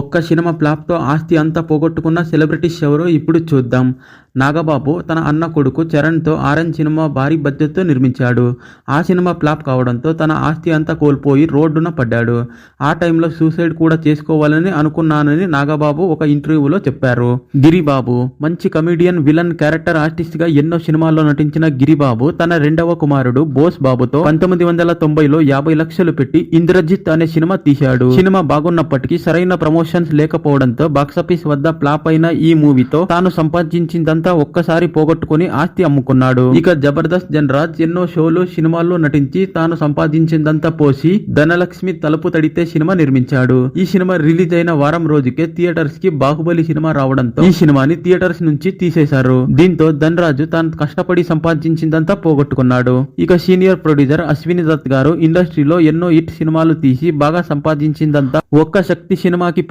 ఒక్క సినిమా ఫ్లాప్తో ఆస్తి అంతా పోగొట్టుకున్న సెలబ్రిటీస్ ఎవరో ఇప్పుడు చూద్దాం. నాగబాబు తన అన్న కొడుకు చరణ్తో ఆరెంజ్ సినిమా భారీ బడ్జెట్తో నిర్మించాడు. ఆ సినిమా ఫ్లాప్ కావడంతో తన ఆస్తి అంతా కోల్పోయి రోడ్డున పడ్డాడు. ఆ టైంలో సూసైడ్ కూడా చేసుకోవాలని అనుకున్నానని నాగబాబు ఒక ఇంటర్వ్యూలో చెప్పారు. గిరిబాబు మంచి కమెడియన్ విలన్ క్యారెక్టర్ ఆర్టిస్ట్గా ఎన్నో సినిమాల్లో నటించిన గిరిబాబు తన రెండవ కుమారుడు బోస్ బాబుతో పంతొమ్మిది వందల తొంభైలో యాభై లక్షలు పెట్టి ఇంద్రజిత్ అనే సినిమా తీశాడు. సినిమా బాగున్నప్పటికీ సరైన ప్రమోషన్స్ లేకపోవడంతో బాక్సాఫీస్ వద్ద ఫ్లాప్ అయిన ఈ మూవీతో తాను సంపాదించిందంతా ఒక్కసారి పోగొట్టుకుని ఆస్తి అమ్ముకున్నాడు. ఇక జబర్దస్త్ జనరాజ్ ఎన్నో షోలు సినిమాల్లో నటించి తాను సంపాదించిందంతా పోసి ధనలక్ష్మి తలుపు తడితే సినిమా నిర్మించాడు. ఈ సినిమా రిలీజ్ అయిన వారం రోజుకే థియేటర్స్కి బాహుబలి సినిమా రావడంతో ఈ సినిమాని థియేటర్స్ నుంచి తీసేశారు. దీంతో ధనరాజు తాను కష్టపడి సంపాదించిందంతా పోగొట్టుకున్నాడు. ఇక సీనియర్ ప్రొడ్యూసర్ అశ్విని దత్ గారు ఇండస్ట్రీలో ఎన్నో హిట్ సినిమాలు తీసి బాగా సంపాదించిందంతా ఒక్క శక్తి సినిమాకి